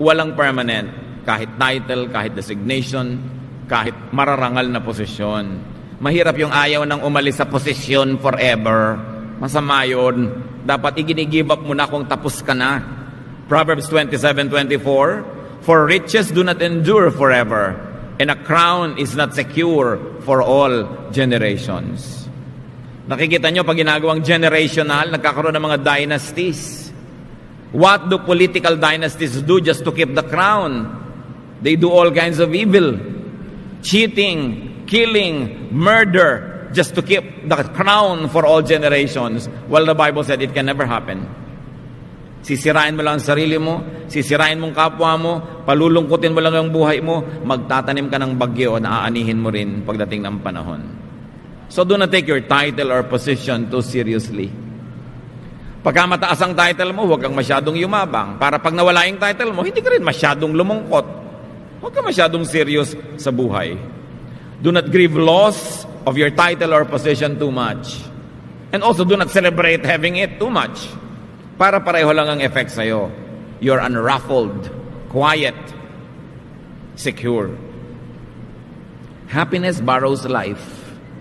walang permanent. Kahit title, kahit designation, kahit mararangal na posisyon. Mahirap yung ayaw ng umalis sa posisyon forever. Masama yun. Dapat iginigive up mo na kung tapos ka na. Proverbs 27:24 For riches do not endure forever, and a crown is not secure for all generations. Nakikita nyo pag ginagawang generational, nagkakaroon ng mga dynasties. What do political dynasties do just to keep the crown? They do all kinds of evil. Cheating, killing, murder, just to keep the crown for all generations. Well, the Bible said it can never happen. Sisirain mo lang ang sarili mo, sisirain mong kapwa mo, palulungkutin mo lang ang buhay mo, magtatanim ka ng bagyo na aanihin mo rin pagdating ng panahon. So do not take your title or position too seriously. Pagka mataas ang title mo, huwag kang masyadong yumabang. Para pag nawala yung title mo, hindi ka rin masyadong lumungkot. Huwag ka masyadong serious sa buhay. Do not grieve loss of your title or position too much. And also do not celebrate having it too much. Para pareho lang ang effect sa'yo. You're unruffled, quiet, secure. Happiness borrows life.